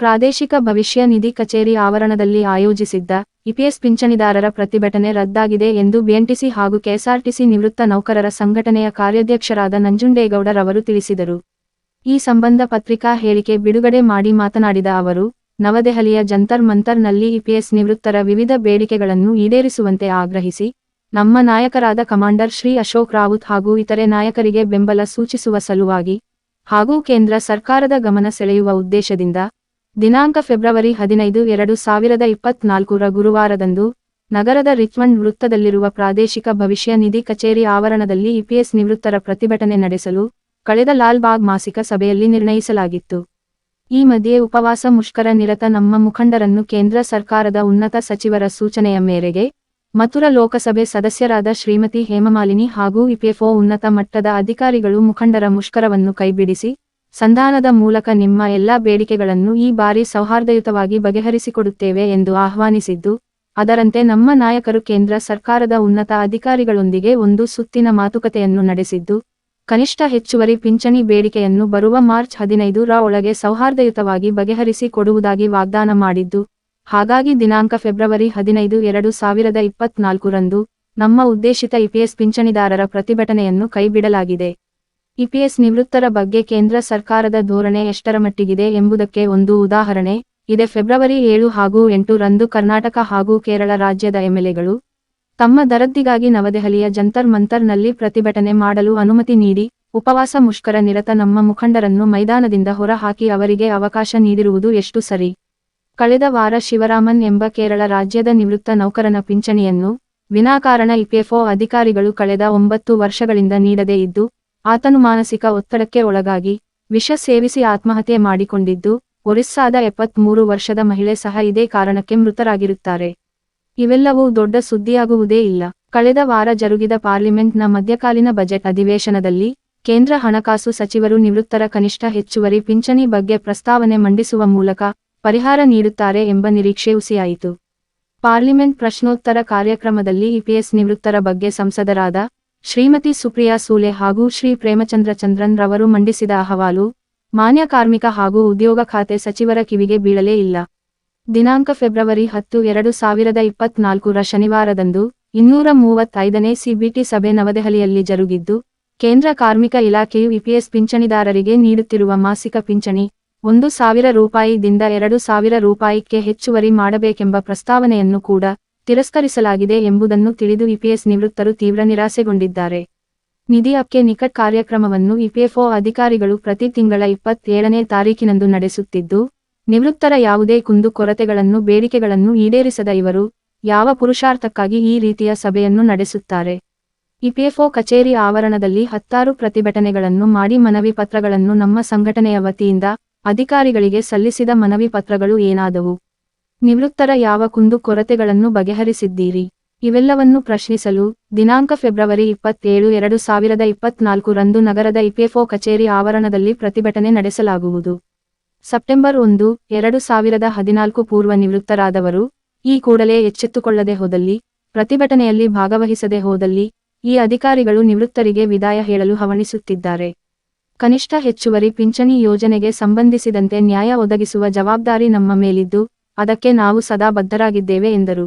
ಪ್ರಾದೇಶಿಕ ಭವಿಷ್ಯ ನಿಧಿ ಕಚೇರಿ ಆವರಣದಲ್ಲಿ ಆಯೋಜಿಸಿದ್ದ ಇಪಿಎಸ್ ಪಿಂಚಣಿದಾರರ ಪ್ರತಿಭಟನೆ ರದ್ದಾಗಿದೆ ಎಂದು ಬಿಎಂಟಿಸಿ ಹಾಗೂ ಕೆಎಸ್ಆರ್ಟಿಸಿ ನಿವೃತ್ತ ನೌಕರರ ಸಂಘಟನೆಯ ಕಾರ್ಯಾಧ್ಯಕ್ಷರಾದ ನಂಜುಂಡೇಗೌಡರವರು ತಿಳಿಸಿದರು. ಈ ಸಂಬಂಧ ಪತ್ರಿಕಾ ಹೇಳಿಕೆ ಬಿಡುಗಡೆ ಮಾಡಿ ಮಾತನಾಡಿದ ಅವರು, ನವದೆಹಲಿಯ ಜಂತರ್ ಮಂತರ್ನಲ್ಲಿ ಇಪಿಎಸ್ ನಿವೃತ್ತರ ವಿವಿಧ ಬೇಡಿಕೆಗಳನ್ನು ಈಡೇರಿಸುವಂತೆ ಆಗ್ರಹಿಸಿ, ನಮ್ಮ ನಾಯಕರಾದ ಕಮಾಂಡರ್ ಶ್ರೀ ಅಶೋಕ್ ರಾವುತ್ ಹಾಗೂ ಇತರೆ ನಾಯಕರಿಗೆ ಬೆಂಬಲ ಸೂಚಿಸುವ ಸಲುವಾಗಿ ಹಾಗೂ ಕೇಂದ್ರ ಸರ್ಕಾರದ ಗಮನ ಸೆಳೆಯುವ ಉದ್ದೇಶದಿಂದ ದಿನಾಂಕ ಫೆಬ್ರವರಿ ಹದಿನೈದು, ಎರಡು ಸಾವಿರದ ಇಪ್ಪತ್ನಾಲ್ಕರ ಗುರುವಾರದಂದು ನಗರದ ರಿಚ್ಮಂಡ್ ವೃತ್ತದಲ್ಲಿರುವ ಪ್ರಾದೇಶಿಕ ಭವಿಷ್ಯ ನಿಧಿ ಕಚೇರಿ ಆವರಣದಲ್ಲಿ ಇಪಿಎಸ್ ನಿವೃತ್ತರ ಪ್ರತಿಭಟನೆ ನಡೆಸಲು ಕಳೆದ ಲಾಲ್ಬಾಗ್ ಮಾಸಿಕ ಸಭೆಯಲ್ಲಿ ನಿರ್ಣಯಿಸಲಾಗಿತ್ತು. ಈ ಮಧ್ಯೆ ಉಪವಾಸ ಮುಷ್ಕರ ನಿರತ ನಮ್ಮ ಮುಖಂಡರನ್ನು ಕೇಂದ್ರ ಸರ್ಕಾರದ ಉನ್ನತ ಸಚಿವರ ಸೂಚನೆಯ ಮೇರೆಗೆ ಮಥುರ ಲೋಕಸಭೆ ಸದಸ್ಯರಾದ ಶ್ರೀಮತಿ ಹೇಮಮಾಲಿನಿ ಹಾಗೂ ಇಪಿಎಫ್ಒ ಉನ್ನತ ಮಟ್ಟದ ಅಧಿಕಾರಿಗಳು ಮುಖಂಡರ ಮುಷ್ಕರವನ್ನು ಕೈಬಿಡಿಸಿ ಸಂಧಾನದ ಮೂಲಕ ನಿಮ್ಮ ಎಲ್ಲಾ ಬೇಡಿಕೆಗಳನ್ನು ಈ ಬಾರಿ ಸೌಹಾರ್ದಯುತವಾಗಿ ಬಗೆಹರಿಸಿಕೊಡುತ್ತೇವೆ ಎಂದು ಆಹ್ವಾನಿಸಿದ್ದು, ಅದರಂತೆ ನಮ್ಮ ನಾಯಕರು ಕೇಂದ್ರ ಸರ್ಕಾರದ ಉನ್ನತ ಅಧಿಕಾರಿಗಳೊಂದಿಗೆ ಒಂದು ಸುತ್ತಿನ ಮಾತುಕತೆಯನ್ನು ನಡೆಸಿದ್ದು, ಕನಿಷ್ಠ ಹೆಚ್ಚುವರಿ ಪಿಂಚಣಿ ಬೇಡಿಕೆಯನ್ನು ಬರುವ ಮಾರ್ಚ್ ಹದಿನೈದು ರ ಒಳಗೆ ಸೌಹಾರ್ದಯುತವಾಗಿ ಬಗೆಹರಿಸಿ ಕೊಡುವುದಾಗಿ ವಾಗ್ದಾನ ಮಾಡಿದ್ದು, ಹಾಗಾಗಿ ದಿನಾಂಕ ಫೆಬ್ರವರಿ ಹದಿನೈದು ಎರಡು ಸಾವಿರದ ಇಪ್ಪತ್ನಾಲ್ಕರಂದು ನಮ್ಮ ಉದ್ದೇಶಿತ ಇಪಿಎಸ್ ಪಿಂಚಣಿದಾರರ ಪ್ರತಿಭಟನೆಯನ್ನು ಕೈಬಿಡಲಾಗಿದೆ. ಇಪಿಎಸ್ ನಿವೃತ್ತರ ಬಗ್ಗೆ ಕೇಂದ್ರ ಸರ್ಕಾರದ ಧೋರಣೆ ಎಷ್ಟರ ಮಟ್ಟಿಗಿದೆ ಎಂಬುದಕ್ಕೆ ಒಂದು ಉದಾಹರಣೆ. ಇದೆ ಫೆಬ್ರವರಿ ಏಳು ಹಾಗೂ ಎಂಟು ರಂದು ಕರ್ನಾಟಕ ಹಾಗೂ ಕೇರಳ ರಾಜ್ಯದ ಎಂಎಲ್ಎಗಳು ತಮ್ಮ ದರದ್ದಿಗಾಗಿ ನವದೆಹಲಿಯ ಜಂತರ್ ಮಂತರ್ನಲ್ಲಿ ಪ್ರತಿಭಟನೆ ಮಾಡಲು ಅನುಮತಿ ನೀಡಿ ಉಪವಾಸ ಮುಷ್ಕರ ನಿರತ ನಮ್ಮ ಮುಖಂಡರನ್ನು ಮೈದಾನದಿಂದ ಹೊರಹಾಕಿ ಅವರಿಗೆ ಅವಕಾಶ ನೀಡಿರುವುದು ಎಷ್ಟು ಸರಿ? ಕಳೆದ ವಾರ ಶಿವರಾಮನ್ ಎಂಬ ಕೇರಳ ರಾಜ್ಯದ ನಿವೃತ್ತ ನೌಕರನ ಪಿಂಚಣಿಯನ್ನು ವಿನಾಕಾರಣ ಇಪಿಎಫ್ಒ ಅಧಿಕಾರಿಗಳು ಕಳೆದ ಒಂಬತ್ತು ವರ್ಷಗಳಿಂದ ನೀಡದೇ ಇದ್ದು ಆತನು ಮಾನಸಿಕ ಒತ್ತಡಕ್ಕೆ ಒಳಗಾಗಿ ವಿಷ ಸೇವಿಸಿ ಆತ್ಮಹತ್ಯೆ ಮಾಡಿಕೊಂಡಿದ್ದು, ಒರಿಸ್ಸಾದ ಎಪ್ಪತ್ಮೂರು ವರ್ಷದ ಮಹಿಳೆ ಸಹ ಇದೇ ಕಾರಣಕ್ಕೆ ಮೃತರಾಗಿರುತ್ತಾರೆ. ಇವೆಲ್ಲವೂ ದೊಡ್ಡ ಸುದ್ದಿಯಾಗುವುದೇ ಇಲ್ಲ. ಕಳೆದ ವಾರ ಜರುಗಿದ ಪಾರ್ಲಿಮೆಂಟ್ನ ಮಧ್ಯಕಾಲೀನ ಬಜೆಟ್ ಅಧಿವೇಶನದಲ್ಲಿ ಕೇಂದ್ರ ಹಣಕಾಸು ಸಚಿವರು ನಿವೃತ್ತರ ಕನಿಷ್ಠ ಹೆಚ್ಚುವರಿ ಪಿಂಚಣಿ ಬಗ್ಗೆ ಪ್ರಸ್ತಾವನೆ ಮಂಡಿಸುವ ಮೂಲಕ ಪರಿಹಾರ ನೀಡುತ್ತಾರೆ ಎಂಬ ನಿರೀಕ್ಷೆ ಹುಸಿಯಾಯಿತು. ಪಾರ್ಲಿಮೆಂಟ್ ಪ್ರಶ್ನೋತ್ತರ ಕಾರ್ಯಕ್ರಮದಲ್ಲಿ ಇಪಿಎಸ್ ನಿವೃತ್ತರ ಬಗ್ಗೆ ಸಂಸದರಾದ ಶ್ರೀಮತಿ ಸುಪ್ರಿಯಾ ಸೂಲೆ ಹಾಗೂ ಶ್ರೀ ಪ್ರೇಮಚಂದ್ರ ಚಂದ್ರನ್ ರವರು ಮಂಡಿಸಿದ ಅಹವಾಲು, ಮಾನ್ಯ ಕಾರ್ಮಿಕ ಹಾಗೂ ಉದ್ಯೋಗ ಖಾತೆ ಸಚಿವರ ಕಿವಿಗೆ ಬೀಳಲೇ ಇಲ್ಲ. ದಿನಾಂಕ ಫೆಬ್ರವರಿ ಹತ್ತು, ಎರಡು ಸಾವಿರದ ಇಪ್ಪತ್ನಾಲ್ಕರ ಶನಿವಾರದಂದು ಇನ್ನೂರ ಮೂವತ್ತೈದನೇ ಸಿಬಿಟಿ ಸಭೆ ನವದೆಹಲಿಯಲ್ಲಿ ಜರುಗಿದ್ದು, ಕೇಂದ್ರ ಕಾರ್ಮಿಕ ಇಲಾಖೆಯು ಇಪಿಎಸ್ ಪಿಂಚಣಿದಾರರಿಗೆ ನೀಡುತ್ತಿರುವ ಮಾಸಿಕ ಪಿಂಚಣಿ ಒಂದು ಸಾವಿರ ರೂಪಾಯಿದಿಂದ ಎರಡು ಸಾವಿರ ರೂಪಾಯಿಗೆ ಹೆಚ್ಚುವರಿ ಮಾಡಬೇಕೆಂಬ ಪ್ರಸ್ತಾವನೆಯನ್ನು ಕೂಡ ತಿರಸ್ಕರಿಸಲಾಗಿದೆ ಎಂಬುದನ್ನು ತಿಳಿದು ಇಪಿಎಸ್ ನಿವೃತ್ತರು ತೀವ್ರ ನಿರಾಸೆಗೊಂಡಿದ್ದಾರೆ. ನಿಧಿ ಅಪ್ಕೆ ನಿಕಟ್ ಕಾರ್ಯಕ್ರಮವನ್ನು ಇಪಿಎಫ್ಒ ಅಧಿಕಾರಿಗಳು ಪ್ರತಿ ತಿಂಗಳ ಇಪ್ಪತ್ತೇಳನೇ ತಾರೀಕಿನಂದು ನಡೆಸುತ್ತಿದ್ದು, ನಿವೃತ್ತರ ಯಾವುದೇ ಕುಂದು ಕೊರತೆಗಳನ್ನು ಬೇಡಿಕೆಗಳನ್ನು ಈಡೇರಿಸದ ಇವರು, ಯಾವ ಪುರುಷಾರ್ಥಕ್ಕಾಗಿ ಈ ರೀತಿಯ ಸಭೆಯನ್ನು ನಡೆಸುತ್ತಾರೆ. ಇಪಿಎಫ್ಒ ಕಚೇರಿ ಆವರಣದಲ್ಲಿ ಹತ್ತಾರು ಪ್ರತಿಭಟನೆಗಳನ್ನು ಮಾಡಿ ಮನವಿ ಪತ್ರಗಳನ್ನು ನಮ್ಮ ಸಂಘಟನೆಯ ವತಿಯಿಂದ ಅಧಿಕಾರಿಗಳಿಗೆ ಸಲ್ಲಿಸಿದ ಮನವಿ ಪತ್ರಗಳು ಏನಾದವು? ನಿವೃತ್ತರ ಯಾವ ಕುಂದು ಕೊರತೆಗಳನ್ನು ಬಗೆಹರಿಸಿದ್ದೀರಿ? ಇವೆಲ್ಲವನ್ನು ಪ್ರಶ್ನಿಸಲು ದಿನಾಂಕ ಫೆಬ್ರವರಿ ಇಪ್ಪತ್ತೇಳು, ಎರಡು ಸಾವಿರದ ಇಪ್ಪತ್ನಾಲ್ಕು ರಂದು ನಗರದ ಇಪಿಎಫ್ಒ ಕಚೇರಿ ಆವರಣದಲ್ಲಿ ಪ್ರತಿಭಟನೆ ನಡೆಸಲಾಗುವುದು. ಸೆಪ್ಟೆಂಬರ್ ಒಂದು, ಎರಡು ಸಾವಿರದ ಹದಿನಾಲ್ಕು ಪೂರ್ವ ನಿವೃತ್ತರಾದವರು ಈ ಕೂಡಲೇ ಎಚ್ಚೆತ್ತುಕೊಳ್ಳದೆ ಹೋದಲ್ಲಿ, ಪ್ರತಿಭಟನೆಯಲ್ಲಿ ಭಾಗವಹಿಸದೆ ಹೋದಲ್ಲಿ ಈ ಅಧಿಕಾರಿಗಳು ನಿವೃತ್ತರಿಗೆ ವಿದಾಯ ಹೇಳಲು ಹವಣಿಸುತ್ತಿದ್ದಾರೆ. ಕನಿಷ್ಠ ಹೆಚ್ಚುವರಿ ಪಿಂಚಣಿ ಯೋಜನೆಗೆ ಸಂಬಂಧಿಸಿದಂತೆ ನ್ಯಾಯ ಒದಗಿಸುವ ಜವಾಬ್ದಾರಿ ನಮ್ಮ ಮೇಲಿದ್ದು ಅದಕ್ಕೆ ನಾವು ಸದಾ ಬದ್ಧರಾಗಿದ್ದೇವೆ ಎಂದರು.